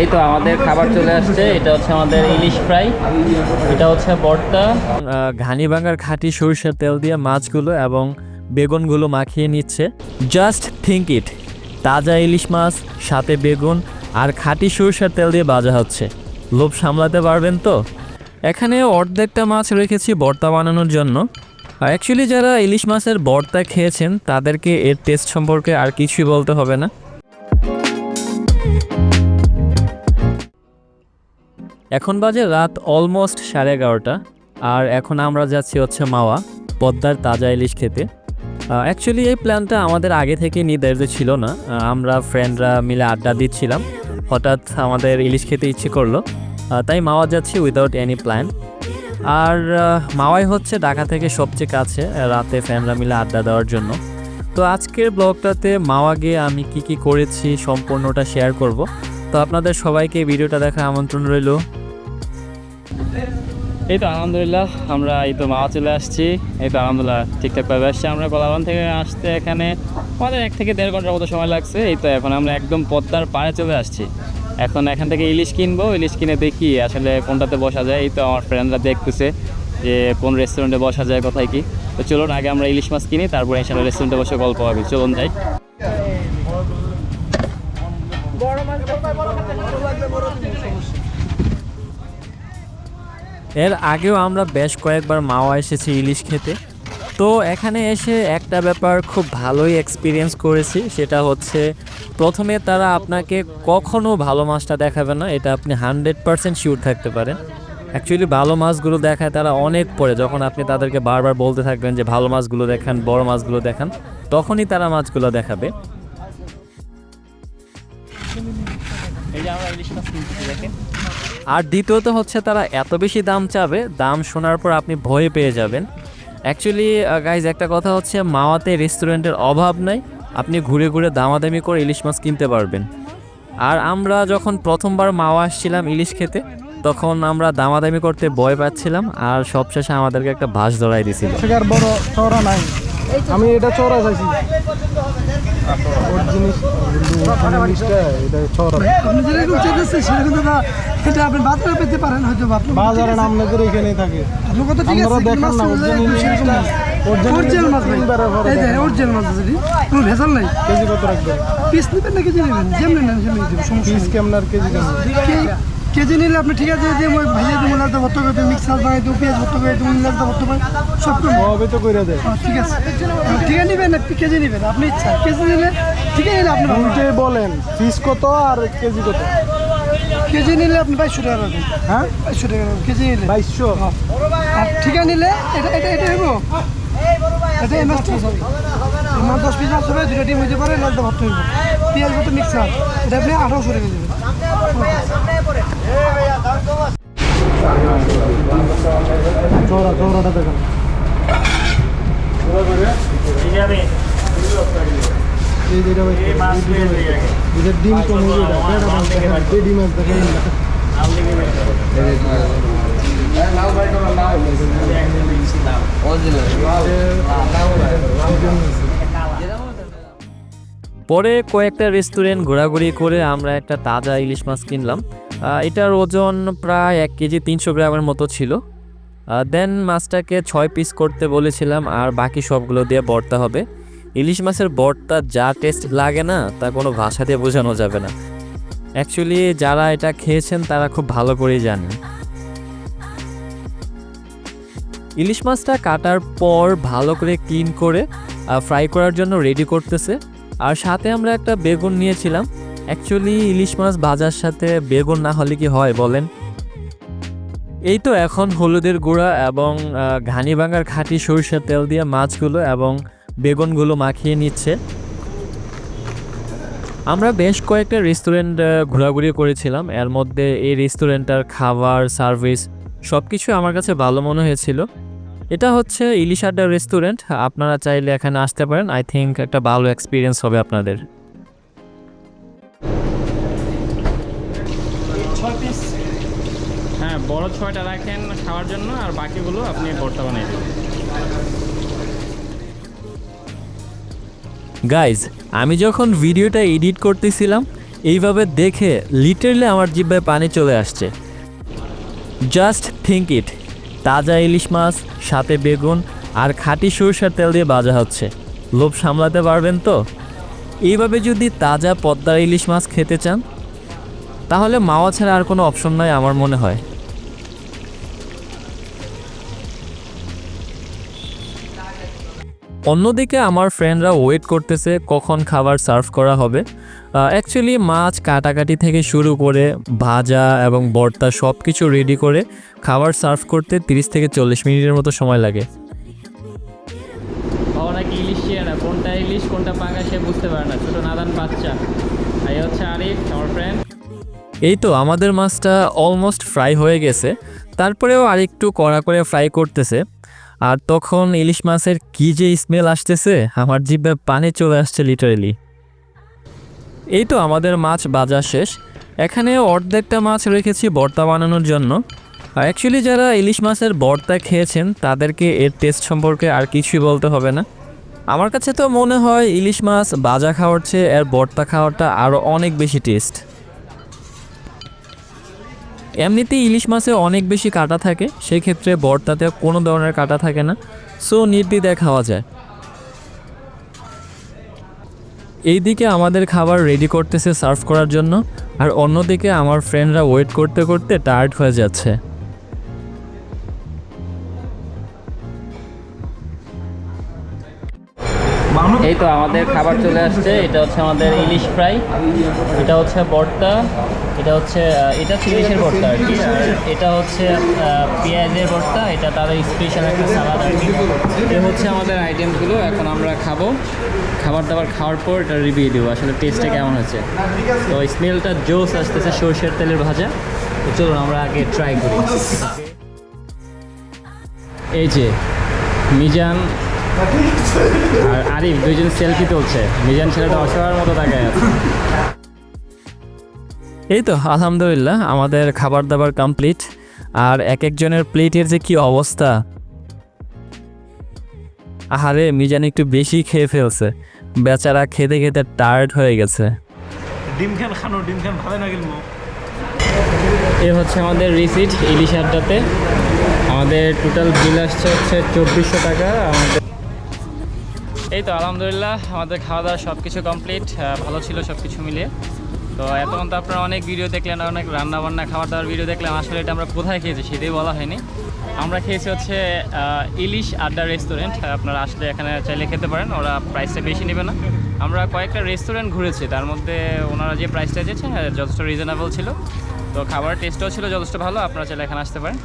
এই তো আমাদের খাবার চলে আসছে, এটা হচ্ছে আমাদের ইলিশ ফ্রাই, এটা হচ্ছে ভর্তা। ঘানি ভাঙার খাঁটি সরিষার তেল দিয়ে মাছগুলো এবং বেগুনগুলো মাখিয়ে নিচ্ছে। জাস্ট থিঙ্ক ইট তাজা ইলিশ মাছ, সাথে বেগুন আর খাঁটি সরিষার তেল দিয়ে ভাজা হচ্ছে। লোভ সামলাতে পারবেন তো? এখানে অর্ধেকটা মাছ রেখেছি ভর্তা বানানোর জন্য। অ্যাকচুয়ালি যারা ইলিশ মাছের ভর্তা খেয়েছেন, তাদেরকে এর টেস্ট সম্পর্কে আর কিছুই বলতে হবে না। এখন বাজে রাত অলমোস্ট সাড়ে এগারোটা, আর এখন আমরা যাচ্ছি হচ্ছে মাওয়া, পদ্মার তাজা ইলিশ খেতে। অ্যাকচুয়ালি এই প্ল্যানটা আমাদের আগে থেকে নির্ধারিত ছিল না আমরা ফ্রেন্ডরা মিলে আড্ডা দিচ্ছিলাম, হঠাৎ আমাদের ইলিশ খেতে ইচ্ছে করল তাই মাওয়া যাচ্ছি উইদাউট এনি প্ল্যান আর মাওয়াই হচ্ছে ঢাকা থেকে সবচেয়ে কাছে, রাতে ফ্রেন্ডরা মিলে আড্ডা দেওয়ার জন্য। তো আজকের ব্লগটাতে মাওয়া গিয়ে আমি কি কি করেছি সম্পূর্ণটা শেয়ার করব। তো আপনাদের সবাইকে ভিডিওটা দেখার আমন্ত্রণ রইল। এই তো আলহামদুলিল্লাহ, আমরা এই তো মাওয়া চলে আসছি। এই তো আলহামদুলিল্লাহ ঠিকঠাকভাবে আসছি আমরা। কলাবান থেকে আসতে এখানে আমাদের এক থেকে দেড় ঘণ্টার মতো সময় লাগছে। এই তো এখন আমরা একদম পদ্মার পাড়ে চলে আসছি। এখন এখান থেকে ইলিশ কিনবো, ইলিশ কিনে দেখি আসলে কোনটাতে বসা যায়। এই তো আমার ফ্রেন্ডরা দেখতেছে যে কোন রেস্টুরেন্টে বসা যায়, কোথায় কি। তো চলুন, আগে আমরা ইলিশ মাছ কিনি, তারপরে ইনশাল্লাহ রেস্টুরেন্টে বসে গল্প হবে। চলুন যাই। এর আগেও আমরা বেশ কয়েকবার মাওয়া এসেছি ইলিশ খেতে। তো এখানে এসে একটা ব্যাপার খুব ভালোই এক্সপিরিয়েন্স করেছি, সেটা হচ্ছে প্রথমে তারা আপনাকে কখনো ভালো মাছটা দেখাবে না, এটা আপনি হান্ড্রেড পারসেন্ট শিওর থাকতে পারেন। অ্যাকচুয়ালি ভালো মাছগুলো দেখায় তারা অনেক পরে, যখন আপনি তাদেরকে বারবার বলতে থাকবেন যে ভালো মাছগুলো দেখান, বড় মাছগুলো দেখান, তখনই তারা মাছগুলো দেখাবে। এই যে আমরা ইলিশ মাছ দেখেন। আর দ্বিতীয়ত হচ্ছে তারা এত বেশি দাম চাবে, দাম শোনার পর আপনি ভয় পেয়ে যাবেন। অ্যাকচুয়ালি গাইজ একটা কথা হচ্ছে, মাওয়াতে রেস্টুরেন্টের অভাব নাই, আপনি ঘুরে ঘুরে দামাদামি করে ইলিশ মাছ কিনতে পারবেন। আর আমরা যখন প্রথমবার মাওয়া আসছিলাম ইলিশ খেতে, তখন আমরা দামাদামি করতে ভয় পাচ্ছিলাম, আর সবশেষে আমাদেরকে একটা ভাস ধরাই দিছিল। বড় নাই। আমি এটা চওড়া চাইছি। ওর জিনিস জিনিসটা এটা চওড়া আপনি যেরকম চেয়েছেন সেরকম দাদা এটা আপনি বাজারে পেতে পারেন হয়তো আপনি বাজারে নজর এখানেই থাকে। আপনার কথা ঠিক আছে দেখান না অরিজিনাল জিনিসটা অরিজিনাল মাছ ভাই। এই। অরিজিনাল মাছ আছে কোনো ভেজাল নাই? কেজি কত রাখবেন? পিস নেবেন না কেজি নেবেন? যেমন নেন সেমনি সমস্যা পিস কেমন আর কেজি কেমন? কেজি নিলে আপনি ঠিক আছে যে মই ভাইয়া দেবো লাগতে ভর্ত করে মিক্স মাছ বানাই দেবো পেঁয়াজ ভর্ত করে দেবো লাগতে ভর্ত করে সব করে হবে তো কইরা দেয়। ঠিক আছে। ঠিক আছে নেবেন না কেজি নেবেন আপনি ইচ্ছা। কেজি নিলে ঠিক আছে আপনি। দুইটাই বলেন পিস কত আর কেজি কত? কেজি নিলে আপনি বাইশশো টাকা পাবেন হ্যাঁ? বাইশশো টাকা পাবেন কেজি নিলে। বাইশশো? আর ঠিকা নিলে এটা এটা এটা হইব? এটা এমএস টস হবে। আমার দশ পিস মাছ হবে দুটো ডিম হইতে পারে লালটা ভাত হইব পেঁয়াজ মতো মিক্সার এটা আপনি আঠারোশো টাকা দেবেন দেখেন ডিম হয়ে দেখেন পরে কয়েকটা রেস্টুরেন্ট ঘোরাঘুরি করে আমরা একটা তাজা ইলিশ মাছ কিনলাম। এটার ওজন প্রায় এক কেজি তিনশো গ্রামের মতো ছিল। দেন মাছটাকে ছয় পিস করতে বলেছিলাম আর বাকি সবগুলো দিয়ে বর্তা হবে। ইলিশ মাছের ভর্তা যা টেস্ট লাগে না, তা কোনো ভাষা দিয়ে বোঝানো যাবে না। অ্যাকচুয়ালি যারা এটা খেয়েছেন, তারা খুব ভালো করেই জানেন। ইলিশ মাছটা কাটার পর ভালো করে ক্লিন করে ফ্রাই করার জন্য রেডি করতেছে। আর সাথে আমরা একটা বেগুন নিয়েছিলাম। অ্যাকচুয়ালি ইলিশ মাছ ভাজার সাথে বেগুন না হলে কি হয় বলেন? এই তো এখন হলুদের গুঁড়া এবং ঘানি ভাঙার খাঁটি সরিষার তেল দিয়ে মাছগুলো এবং বেগুনগুলো মাখিয়ে নিচ্ছে। আমরা বেশ কয়েকটা রেস্টুরেন্ট ঘোরাঘুরি করেছিলাম। এর মধ্যে এই রেস্টুরেন্টটার খাবার, সার্ভিস সব কিছু আমার কাছে ভালো মনে হয়েছিল। এটা হচ্ছে ইলিশ আড্ডা রেস্টুরেন্ট আপনারা চাইলে এখানে আসতে পারেন। আই থিঙ্ক একটা ভালো এক্সপিরিয়েন্স হবে আপনাদের। হ্যাঁ বড় ছয়টা রাখেন খাওয়ার জন্য আর বাকিগুলো আপনি ভর্তা বানিয়ে দেবেন। গাইজ আমি যখন ভিডিওটা এডিট করতেছিলাম এইভাবে দেখে লিটারলি আমার জিব্বায় পানি চলে আসছে। জাস্ট থিঙ্ক ইট তাজা ইলিশ মাছ, সাথে বেগুন আর খাঁটি সরষের তেল দিয়ে ভাজা হচ্ছে। লোভ সামলাতে পারবেন তো? এইভাবে যদি তাজা পদ্মার ইলিশ মাছ খেতে চান, তাহলে মাওয়া ছাড়া আর কোনো অপশন নাই আমার মনে হয়। অন্যদিকে আমার ফ্রেন্ডরা ওয়েট করতেছে কখন খাবার সার্ভ করা হবে। অ্যাকচুয়ালি মাছ কাটাকাটি থেকে শুরু করে ভাজা এবং ভর্তা সব কিছু রেডি করে খাবার সার্ভ করতে 30 থেকে চল্লিশ মিনিটের মতো সময় লাগে। নাকি ইলিশ চিয়ে কোনটা ইলিশ কোনটা পাকা সে বুঝতে পারে না। ছোটো নাদান বাচ্চা। এই হচ্ছে আরিফ আমার ফ্রেন্ড এই তো আমাদের মাছটা অলমোস্ট ফ্রাই হয়ে গেছে। তারপরেও আরেকটু কড়া করে ফ্রাই করতেছে। আর তখন ইলিশ মাছের কি যে স্মেল আসতেছে আমার জিভে পানি চলে আসছে লিটারেলি এই তো আমাদের মাছ বাজার শেষ। এখানে অর্ধেকটা মাছ রেখেছি ভর্তা বানানোর জন্য। অ্যাকচুয়ালি যারা ইলিশ মাছের ভর্তা খেয়েছেন, তাদেরকে এর টেস্ট সম্পর্কে আর কিছুই বলতে হবে না। আমার কাছে তো মনে হয় ইলিশ মাছ বাজা খাওয়ার চেয়ে এর ভর্তা খাওয়াটা আরও অনেক বেশি টেস্ট এমনিতেই ইলিশ মাছে অনেক বেশি কাটা থাকে সেই ক্ষেত্রে ভর্তাতে কোনো ধরনের কাটা থাকে না। সো নির্দ্বিধায় খাওয়া যায়। এইদিকে আমাদের খাবার রেডি করতেছে সার্ভ করার জন্য, আর অন্যদিকে আমার ফ্রেন্ডরা ওয়েট করতে করতে টায়ার্ড হয়ে যাচ্ছে। এই তো আমাদের খাবার চলে আসছে, এটা হচ্ছে আমাদের ইলিশ ফ্রাই, এটা হচ্ছে ভর্তা, এটা হচ্ছে এটা হচ্ছে ইলিশের ভর্তা আর কি। এটা হচ্ছে পেঁয়াজের ভর্তা, এটা তাদের স্পেশাল একটা সালাদ আর কি। এ হচ্ছে আমাদের আইটেমগুলো এখন আমরা খাব। খাবার দাবার খাওয়ার পর এটা রিভিউ দেবো, আসলে টেস্টটা কেমন হয়েছে। তো স্মেলটা জোস আসতেছে সরষের তেলের ভাজা। তো চলুন আমরা আগে ট্রাই করি। এই যে, মিজান আর আরিফ দুইজন সেলফি তুলছে। মিজান ছেলেটা অসহায়ের মতো তাকায় আছে। এই তো আলহামদুলিল্লাহ আমাদের খাবার দাবার কমপ্লিট আর এক একজনের প্লেটের যে কি অবস্থা? আহারে মিজান একটু বেশি খেয়ে ফেলছে। বেচারা খেতে খেতে টায়ার্ড হয়ে গেছে। ডিম খান খানো ডিম খান ভালো না গেল এ হচ্ছে আমাদের রিসিট ইলিশ আড্ডাতে। আমাদের টোটাল বিল আসছে হচ্ছে চব্বিশশো টাকা। আমাদের এই তো আলহামদুলিল্লাহ, আমাদের খাওয়া দাওয়া সব কিছু কমপ্লিট ভালো ছিল সব কিছু মিলিয়ে তো এতক্ষণ তো আপনারা অনেক ভিডিও দেখলেন, অনেক রান্না বান্না খাওয়া দাওয়ার ভিডিও দেখলেন, আসলে এটা আমরা কোথায় খেয়েছি সেটাই বলা হয়নি। আমরা খেয়েছি হচ্ছে ইলিশ আড্ডা রেস্টুরেন্ট আপনারা আসলে এখানে চাইলে খেতে পারেন, ওরা প্রাইসটা বেশি নেবে না। আমরা কয়েকটা রেস্টুরেন্ট ঘুরেছি, তার মধ্যে ওনারা যে প্রাইসটা দিয়েছেন যথেষ্ট রিজনেবল ছিল। তো খাবার টেস্টও ছিল যথেষ্ট ভালো, আপনারা চাইলে এখানে আসতে পারেন।